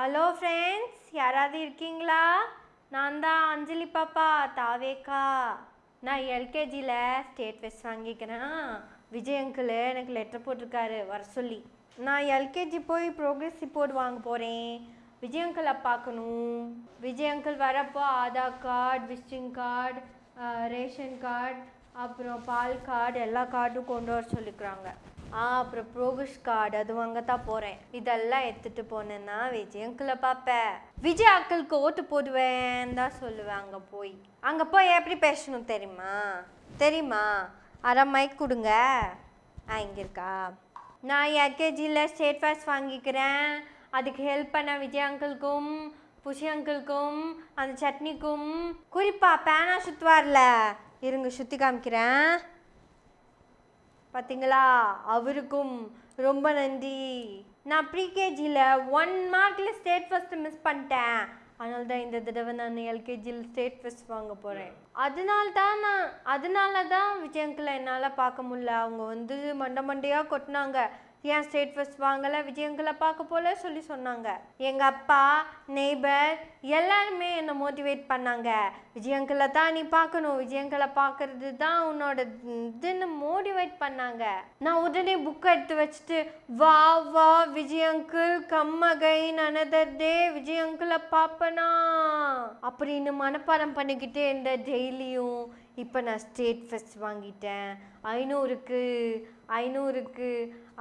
Hello friends யாராவது இருக்கீங்களா? நான் தான் அஞ்சலி பாப்பா தாவேக்கா. நான் எல்கேஜியில் ஸ்டேட் ஃபெஸ்ட் வாங்கிக்கிறேன். விஜய் அங்கிள் எனக்கு லெட்டர் போட்டிருக்காரு. வர சொல்லி. நான் எல்கேஜி போய் ப்ரோக்ரஸ் ரிப்போர்ட் வாங்க போகிறேன் விஜய் அங்கிளை பார்க்கணும். விஜய் அங்கிள் வரப்போ Aadhaar card visiting card ration card அப்புறம் பால் கார்டு எல்லா கார்டும் கொண்டு வர சொல்லிக்கிறாங்க. அப்புறம் ப்ரோகுஷ் கார்டு அது வாங்க தான் போகிறேன் இதெல்லாம் எடுத்துகிட்டு போனேன்னா விஜய் அங்கிளை பார்ப்பேன். விஜய் அங்கிளுக்கு ஓட்டு போடுவேன் தான் சொல்லுவேன் அங்கே போய். அங்கே போய் எப்படி பேசணும் தெரியுமா? தெரியுமா? அரை மைக் கொடுங்க. ஆ இங்கே இருக்கா? நான் எல்கேஜியில் ஸ்டேட் ஃபர்ஸ்ட் வாங்கிக்கிறேன். அதுக்கு ஹெல்ப் பண்ண விஜய் அங்கிளுக்கும் புஷி அங்கிளுக்கும் அந்த சட்னிக்கும். குறிப்பா பேனா சுற்றுவார்ல இருங்க சுற்றி காமிக்கிறேன். பார்த்தீங்களா அவருக்கும் ரொம்ப நன்றி. நான் ப்ரீகேஜியில் ஒன் மார்க்கில் ஸ்டேட் ஃபஸ்ட்டு மிஸ் பண்ணிட்டேன். அதனால தான் இந்த தடவை நான் எல்கேஜியில் ஸ்டேட் ஃபஸ்ட் வாங்க போகிறேன் அதனால தான் நான் அதனால தான் விஜய் அங்கிளை என்னால் பார்க்க முடியல. அவங்க வந்து மண்டை மண்டையாக கொட்டினாங்க. ஏன் ஸ்டேட் ஃபஸ்ட் வாங்கலை? விஜயங்களை பார்க்க போல சொல்லி சொன்னாங்க. எங்கள் அப்பா நெய்பர் எல்லாருமே என்னை மோட்டிவேட் பண்ணாங்க. விஜய் தான் நீ பார்க்கணும். விஜயங்களை பார்க்கறது தான் உன்னோட இதுன்னு மோட்டிவேட் பண்ணாங்க. நான் உடனே புக் எடுத்து வச்சுட்டு வா வா Vijay கம்மகை come again another day Vijay பார்ப்பனா? அப்படின்னு மனப்பாடம் பண்ணிக்கிட்டே இருந்த டெய்லியும் இப்போ நான் ஸ்டேட் ஃபெஸ்ட் வாங்கிட்டேன். ஐநூறுக்கு ஐநூறுக்கு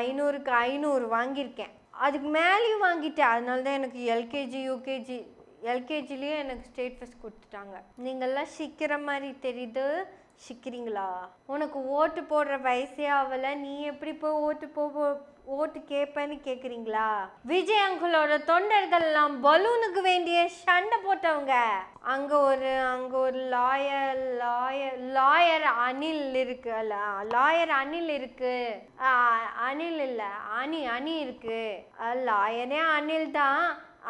ஐநூறுக்கு ஐநூறு வாங்கியிருக்கேன். அதுக்கு மேலேயும் வாங்கிட்டேன். அதனால தான் எனக்கு எல்கேஜி யூகேஜி எல்கேஜிலேயே எனக்கு ஸ்டேட் ஃபெஸ்ட் கொடுத்துட்டாங்க. நீங்கள்லாம் சிக்கிற மாதிரி தெரியுது. சிக்கிறீங்களா? உனக்கு ஓட்டு போடுற வயசே ஆகலை. நீ எப்படி போய் ஓட்டு போ ஓட்டு கேட்பேன்னு கேட்குறீங்களா விஜய் அங்கிளோட தொண்டர்கள்லாம் பலூனுக்கு வேண்டிய சண்டை போட்டவங்க. அங்கே ஒரு அங்கே ஒரு லாயர் லாயர் லாயர் அனில் இருக்கு அல்ல லாயர் அனில் இருக்கு. ஆ, அனில் இல்லை அணி அணி இருக்கு. லாயரே அனில் தான்.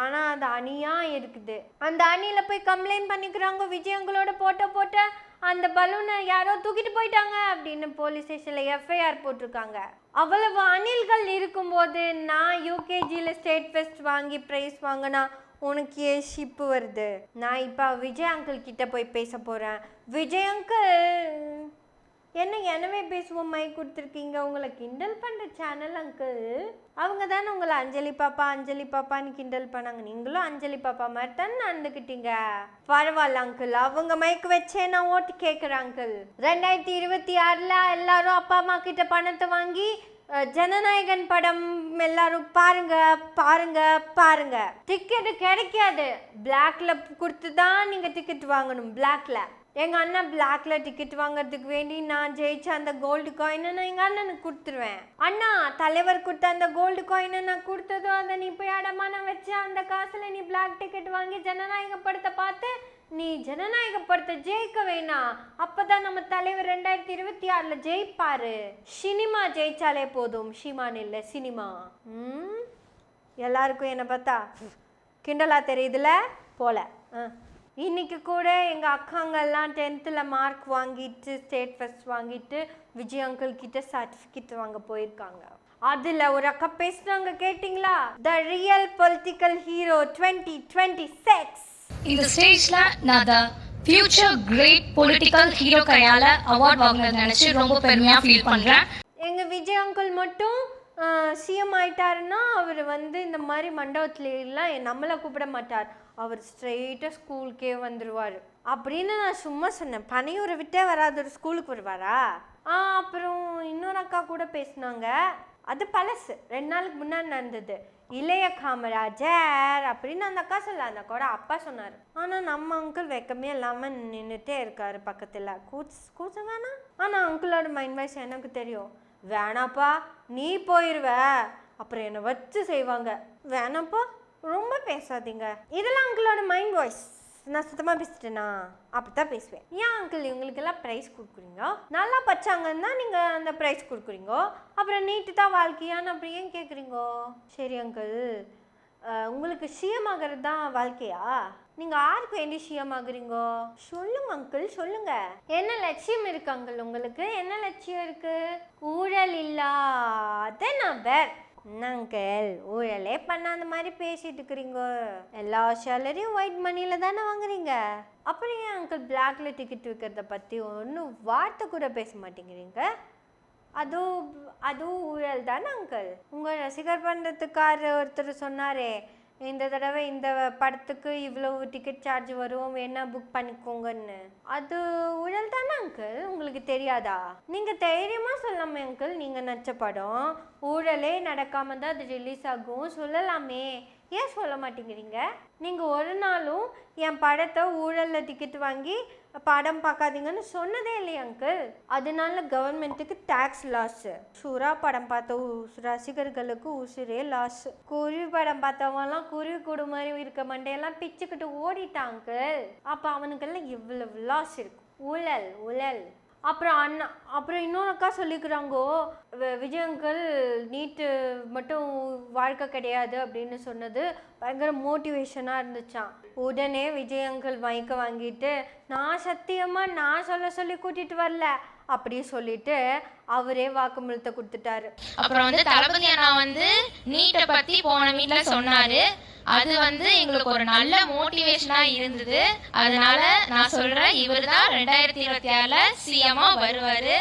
ஆனால் அது அணியாக இருக்குது. அந்த அணியில் போய் கம்ப்ளைண்ட் பண்ணிக்கிறாங்க விஜய் அங்கிளோட போட்டோ போட்ட அந்த பலூனை யாரோ தூக்கிட்டு போயிட்டாங்க அப்படின்னு போலீஸ் ஸ்டேஷனில் எஃப்ஐஆர் போட்டிருக்காங்க. அவ்வளவு அணில்கள் இருக்கும்போது நான் யூகேஜியில் ஸ்டேட் ஃபெஸ்ட் வாங்கி ப்ரைஸ் வாங்கினா உனக்கு ஏன் ஷிப்பு வருது? நான் இப்போ விஜய் அங்கிள் கிட்ட போய் பேச போகிறேன் விஜய் அங்கிள் என்ன எனவே பேசுவோம் மை கொடுத்துருக்கீங்க. உங்களை கிண்டல் பண்ணுற சேனல் அங்கிள் அவங்க தானே உங்களை அஞ்சலி பாப்பா அஞ்சலி பாப்பான்னு கிண்டல் பண்ணாங்க. நீங்களும் அஞ்சலி பாப்பா மாதிரி தானே நடந்துக்கிட்டீங்க? பரவாயில்ல அங்கிள் அவங்க மைக்கு வச்சே நான் ஓட்டு கேட்குறேன் அங்கிள் ரெண்டாயிரத்தி இருபத்தி ஆறில் எல்லாரும் அப்பா அம்மா கிட்ட பணத்தை வாங்கி ஜனநாயகன் படம் எல்லாரும் பாருங்க பாருங்க பாருங்க. டிக்கெட்டு கிடைக்காது. பிளாக்ல கொடுத்து தான் நீங்க டிக்கெட் வாங்கணும் பிளாக்ல எங்கள் அண்ணன் பிளாக்ல டிக்கெட் வாங்குறதுக்கு வேண்டி நான் ஜெயிச்ச அந்த கோல்டு காயினை நான் எங்கள் அண்ணனுக்கு கொடுத்துருவேன். அண்ணா தலைவர் கொடுத்த அந்த கோல்டு காயினை நான் கொடுத்ததும் அதை நீ போய் அடமான வச்சு அந்த காசுல நீ பிளாக் டிக்கெட் வாங்கி ஜனநாயக படத்தை பார்த்து நீ ஜனநாயக படத்தை ஜெயிக்க வேணாம் அப்பதான் நம்ம தலைவர் ரெண்டாயிரத்தி இருபத்தி ஆறுல ஜெயிப்பாரு. சினிமா ஜெயிச்சாலே போதும். ஷிமான் இல்லை சினிமா. ம்? எல்லாருக்கும் என்னை பார்த்தா கிண்டலா தெரியுதுல? போல. ஆ. இன்னைக்கு கூட எங்கள் அக்காங்கெல்லாம் டென்த்தில் மார்க் வாங்கிட்டு ஸ்டேட் ஃபர்ஸ்ட் வாங்கிட்டு விஜய் அங்கிள் கிட்ட சர்டிஃபிகேட் வாங்க போயிருக்காங்க. அதில் ஒரு அக்கா பேசுனாங்க கேட்டிங்களா? The real political hero twenty twenty six இந்த ஸ்டேஜ்ல நான் the future great political hero கையால அவார்ட் வாங்கினது நினைச்சு ரொம்ப பெருமையா ஃபீல் பண்றேன். எங்கள் விஜய் அங்கிள் மட்டும் சிஎம் ஆயிட்டாருன்னா அவர் வந்து இந்த மாதிரி மண்டபத்துல எல்லாம் நம்மளை கூப்பிட மாட்டார். அவர் ஸ்ட்ரெயிட்டாக ஸ்கூலுக்கே வந்துடுவார் அப்படின்னு நான் சும்மா சொன்னேன். பனையூரை விட்டே வராது ஒரு ஸ்கூலுக்கு வருவாரா? ஆ அப்புறம் இன்னொரு அக்கா கூட பேசினாங்க. அது பழசு. ரெண்டு நாளுக்கு முன்னாடி நடந்தது. இளைய காமராஜர் அப்படின்னு அந்த அக்கா சொல்ல அந்த கூட அப்பா சொன்னார். ஆனால் நம்ம அங்கிள் வெக்கமே இல்லாமல் நின்றுட்டே இருக்காரு பக்கத்தில். கூச்ச கூச்ச வேணாம் ஆனால் அங்கிளோட மைண்ட் வாய்ஸ் எனக்கு தெரியும். வேணாப்பா நீ போயிடுவ அப்புறம் என்னை வச்சு செய்வாங்க. வேணாப்பா ரொம்ப பேசாதீங்க. இதெல்லாம் அங்கிளோட மைண்ட் வாய்ஸ் நான் சுத்தமாக பேசிட்டேனா? அப்படித்தான் பேசுவேன். ஏன் அங்கிள் இவங்களுக்கெல்லாம் ப்ரைஸ் கொடுக்குறீங்க? நல்லா படித்தாங்கன்னா நீங்கள் அந்த ப்ரைஸ் கொடுக்குறீங்க? அப்புறம் நீட்டு தான் வாழ்க்கையான்னு அப்படி ஏன் கேட்குறீங்க சரி அங்கிள் உங்களுக்கு சிஎம் ஆகிறது தான் வாழ்க்கையா? நீங்கள் யாருக்கு வேண்டி சிஎம் ஆகுறீங்க? சொல்லுங்க அங்கிள் சொல்லுங்க. என்ன லட்சியம் இருக்கு அங்கிள் உங்களுக்கு? என்ன லட்சியம் இருக்கு? ஊழல் இல்லாத நபர். என்ன ஊழலே பண்ணாத மாதிரி பேசிட்டு இருக்கிறீங்க எல்லா சேலரியும் ஒயிட் மணியில் தானே வாங்குறீங்க? அப்புறம் ஏன் அங்கிள் பிளாக்ல டிக்கெட் விற்கிறத பற்றி ஒன்றும் வார்த்தை கூட பேச மாட்டேங்கிறீங்க? அதுவும் அதுவும் ஊழல் தானே அங்கிள் உங்கள் ரசிகர் பண்றதுக்காரர் ஒருத்தர் சொன்னாரே இந்த தடவை இந்த படத்துக்கு இவ்வளவு டிக்கெட் சார்ஜ் வரும் வேணா புக் பண்ணிக்கோங்கன்னு. அது ஊழல் தானே அங்கிள் உங்களுக்கு தெரியாதா? நீங்கள் தைரியமாக சொல்லாமே அங்கிள் நீங்கள் நச்ச படம் ஊழலே நடக்காம தான் அது ரிலீஸ் ஆகும். சொல்லலாமே. ஏன் சொல்ல மாட்டேங்கிறீங்க? நீங்கள் ஒரு நாளும் என் படத்தை ஊழலில் டிக்கெட் வாங்கி படம் பார்க்காதீங்கன்னு சொன்னதே இல்லையா அங்கிள் அதனால கவர்மெண்ட்டுக்கு டேக்ஸ் லாஸு சுறா படம் பார்த்த உ- ரசிகர்களுக்கு உசுரே லாஸு குருவி படம் பார்த்தவங்கலாம் குருவி கூடு மாதிரி இருக்க மண்டையெல்லாம் பிச்சுக்கிட்டு ஓடிட்டான் அங்கிள் அப்போ அவனுக்கெல்லாம் இவ்வளவு லாஸ் இருக்கும் ஊழல் ஊழல். அப்புறம் அண்ணா அப்புறம் இன்னொரு அக்கா சொல்லிக்கிறாங்கோ விஜயங்கள் விஜய் அங்கிள் நீட்டு மட்டும் வாழ்க்கை கிடையாது அப்படின்னு சொன்னது பயங்கர மோட்டிவேஷனாக இருந்துச்சான் உடனே விஜய் அங்கிள் வாங்கிட்டு நான் சத்தியமாக நான் சொல்ல சொல்லி கூட்டிகிட்டு வரல அப்படின்னு சொல்லிட்டு அவரே வாக்குமூலத்தை கொடுத்துட்டாரு. அப்புறம் வந்து தளபதி அண்ணா வந்து நீட்டை பத்தி போன மீட்ல சொன்னாரு. அது வந்து எங்களுக்கு ஒரு நல்ல மோட்டிவேஷனா இருந்தது. அதனால நான் சொல்றேன் இவர் தான் ரெண்டாயிரத்தி இருபத்தி ஆறுல சிஎம்ஆ வருவாரு.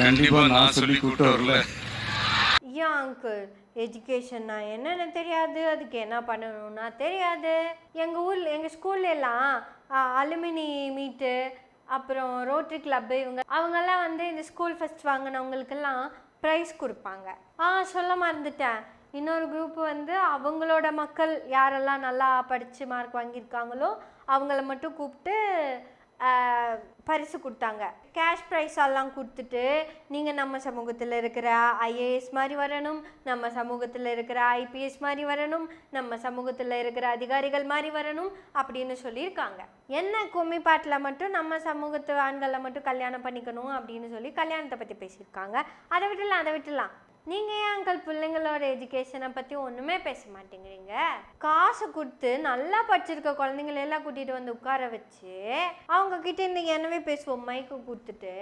கண்டிப்பா நான் சொல்லி கூப்பிட்டு வரல. ஏன் அங்கிள் எஜுகேஷன்னா என்னென்னு தெரியாது? அதுக்கு என்ன பண்ணணும்னா தெரியாது. எங்கள் ஊரில் எங்கள் ஸ்கூல்ல எல்லாம் அலுமினி மீட்டு அப்புறம் ரோட்டரி கிளப்பு இவங்க அவங்கெல்லாம் வந்து இந்த ஸ்கூல் ஃபஸ்ட் வாங்கினவங்களுக்கெல்லாம் ப்ரைஸ் கொடுப்பாங்க. ஆ சொல்ல மறந்துட்டேன். இன்னொரு குரூப் வந்து அவங்களோட மக்கள் யாரெல்லாம் நல்லா படித்து மார்க் வாங்கியிருக்காங்களோ அவங்கள மட்டும் கூப்பிட்டு பரிசு கொடுத்தாங்க. கேஷ் ப்ரைஸ் எல்லாம் கொடுத்துட்டு நீங்கள் நம்ம சமூகத்தில் இருக்கிற ஐஏஎஸ் மாதிரி வரணும் நம்ம சமூகத்தில் இருக்கிற ஐபிஎஸ் மாதிரி வரணும் நம்ம சமூகத்தில் இருக்கிற அதிகாரிகள் மாதிரி வரணும் அப்படின்னு சொல்லியிருக்காங்க. என்ன கும்மி பாட்டில் மட்டும் நம்ம சமூகத்து ஆண்களை மட்டும் கல்யாணம் பண்ணிக்கணும் அப்படின்னு சொல்லி கல்யாணத்தை பற்றி பேசியிருக்காங்க. அதை விட்டுலாம் அதை விட்டுலாம் நீங்கள் ஏன் அங்கிள் பிள்ளைங்களோட எஜுகேஷனை பற்றி ஒன்றுமே பேச மாட்டேங்கிறீங்க? காசு கொடுத்து நல்லா படிச்சிருக்க குழந்தைங்கள எல்லாம் கூட்டிகிட்டு வந்து உட்கார வச்சு அவங்க கிட்ட இந்த எனவே பேசுவோம்? மைக்கு கொடுத்துட்டு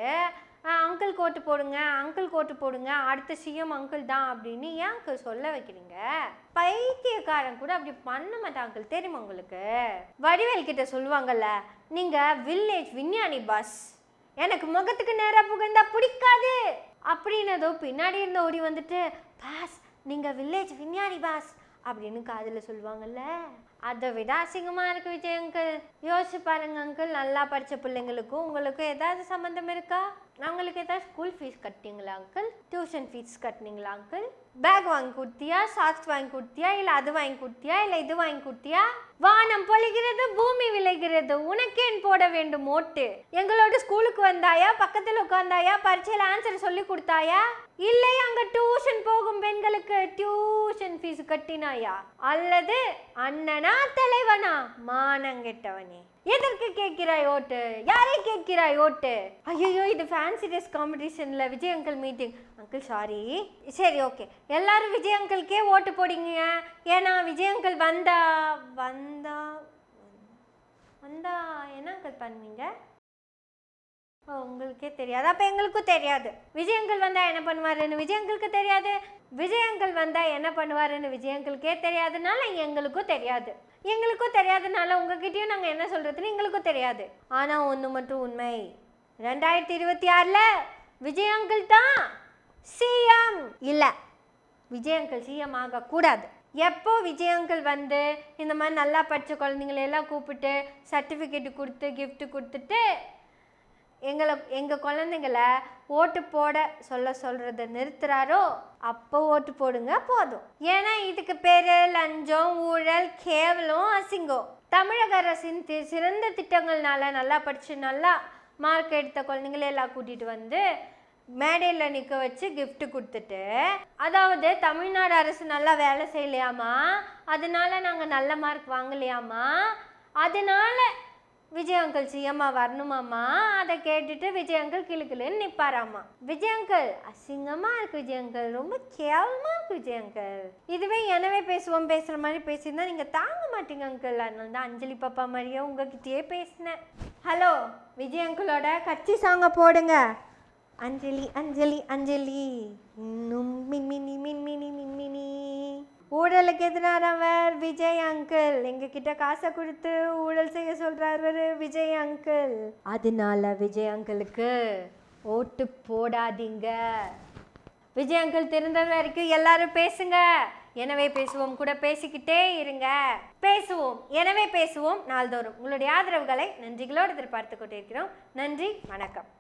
அங்கிள் கோட்டு போடுங்க அங்கிள் கோட்டு போடுங்க அடுத்த சிஎம் அங்கிள் தான் அப்படின்னு ஏன் அங்கிள் சொல்ல வைக்கிறீங்க? பைத்தியக்காரன் கூட அப்படி பண்ண மாட்டான் அங்கிள் தெரியுமா உங்களுக்கு? வடிவேல் கிட்ட சொல்லுவாங்கல்ல நீங்கள் வில்லேஜ் விஞ்ஞானி பாஸ் எனக்கு முகத்துக்கு நேராக புகழ்ந்தா பிடிக்காது. அப்படின்னதோ பின்னாடி இருந்த ஓடி வந்துட்டு பாஸ் நீங்கள் வில்லேஜ் விஞ்ஞானி பாஸ் அப்படின்னு காதில் சொல்லுவாங்கல்ல. அதை விட அசிங்கமாக இருக்கு விஜய் அங்கிள் யோசிச்சு பாருங்க அங்கிள் நல்லா படித்த பிள்ளைங்களுக்கும் உங்களுக்கும் ஏதாவது சம்மந்தம் இருக்கா? அவங்களுக்கு ஏதாவது ஸ்கூல் ஃபீஸ் கட்டினீங்களா அங்கிள் டியூஷன் ஃபீஸ் கட்டினீங்களா அங்கிள் பேக் வாங்கி கொடுத்தியா சாக்ஸ் வாங்கி கொடுத்தியா இல்லை அது வாங்கி கொடுத்தியா இல்லை இது வாங்கி கொடுத்தியா வானம் பொழிகிறது பூமி விளைகிறது உனக்கேன் போட வேண்டும் ஓட்டு. எங்களோட ஸ்கூலுக்கு வந்தாயா? பக்கத்தில் உட்காந்தாயா பரீட்சையில் ஆன்சர் சொல்லி கொடுத்தாயா? இல்லை அங்க டியூஷன் போகும் பெண்களுக்கு டியூஷன் ஃபீஸ் கட்டினாயா? அல்லது அண்ணனா தலைவனா? மானங்கெட்டவனே எதற்கு கேட்கிறாய் ஓட்டு? யாரை கேட்கிறாய் ஓட்டு? ஐயோ இது ஃபேன்சி ட்ரெஸ் காம்படிஷனில் Vijay uncle meeting uncle sorry சரி ஓகே எல்லாரும் விஜய் அங்கிள்கே ஓட்டு போடுங்க. ஏன்னா விஜய் அங்கிள் வந்தா வந்தா வந்தா என்ன அங்கிள் பண்ணுவீங்க? ஓ உங்களுக்கே தெரியாது. அப்போ எங்களுக்கும் தெரியாது. விஜய் அங்கிள் வந்தால் என்ன பண்ணுவாருன்னு விஜய் அங்கிளுக்கு தெரியாது. விஜய் அங்கிள் வந்தால் என்ன பண்ணுவாருன்னு விஜய் அங்கிளுக்கே தெரியாதுனால எங்களுக்கும் தெரியாது. எங்களுக்கும் தெரியாதனால உங்ககிட்டயும் நாங்கள் என்ன சொல்கிறதுன்னு எங்களுக்கும் தெரியாது. ஆனால் ஒன்று மட்டும் உண்மை. ரெண்டாயிரத்தி இருபத்தி ஆறில் விஜய் அங்கிள் தான் சிஎம் இல்லை விஜய் அங்கிள் சிஎம் ஆகக்கூடாது. எப்போ விஜய் அங்கிள் வந்து இந்த மாதிரி நல்லா படித்த குழந்தைங்களெல்லாம் கூப்பிட்டு சர்டிஃபிகேட்டு கொடுத்து கிஃப்ட்டு கொடுத்துட்டு எங்களை எங்கள் குழந்தைங்கள ஓட்டு போட சொல்ல சொல்கிறத நிறுத்துறாரோ அப்போ ஓட்டு போடுங்க போதும். ஏன்னா இதுக்கு பேர் லஞ்சம் ஊழல் கேவலம் அசிங்கம். தமிழக அரசின் தி- சிறந்த திட்டங்கள்னால நல்லா படித்து நல்லா மார்க் எடுத்த குழந்தைங்கள எல்லாம் கூட்டிகிட்டு வந்து மேடையில் நிற்க வச்சு கிஃப்ட் கொடுத்துட்டு அதாவது தமிழ்நாடு அரசு நல்லா வேலை செய்யலையாமா? அதனால நாங்கள் நல்ல மார்க் வாங்கலையாமா? அதனால விஜய் அங்கிள் சிஎம்மா வரணுமாம்மா? அதை கேட்டுட்டு விஜய் அங்கிள் கிளுக்கிளுன்னு நிற்பாராம்மா விஜய் அங்கிள் அசிங்கமாக இருக்கு விஜய் அங்கிள். ரொம்ப கேவலமாக இருக்கு விஜய் அங்கிள். இதுவே எனவே பேசுவோம் பேசுகிற மாதிரி பேசியிருந்தா நீங்கள் தாங்க மாட்டீங்க அங்கிள் அதனால தான் அஞ்சலி பாப்பா மாதிரியே உங்ககிட்டயே பேசினேன். ஹலோ விஜய் அங்கிளோட கட்சி சாங்கை போடுங்க. அஞ்சலி அஞ்சலி அஞ்சலி. இன்னும் மின்மினி மின்மினி மின்மினி ஊழலுக்கு எதிரானவர் விஜய் அங்கிள். எங்க கிட்ட காசை கொடுத்து ஊழல் செய்ய சொல்றாரு விஜய் அங்கிள். அதனால விஜய் அங்கிளுக்கு ஓட்டு போடாதீங்க. விஜய் அங்கிள் திருந்தது வரைக்கும் எல்லாரும் பேசுங்க. எனவே பேசுவோம். கூட பேசிக்கிட்டே இருங்க. பேசுவோம். எனவே பேசுவோம் நாள்தோறும். உங்களுடைய ஆதரவுகளை நன்றிகளோடு எதிர்பார்த்து கொண்டிருக்கிறோம். நன்றி. வணக்கம்.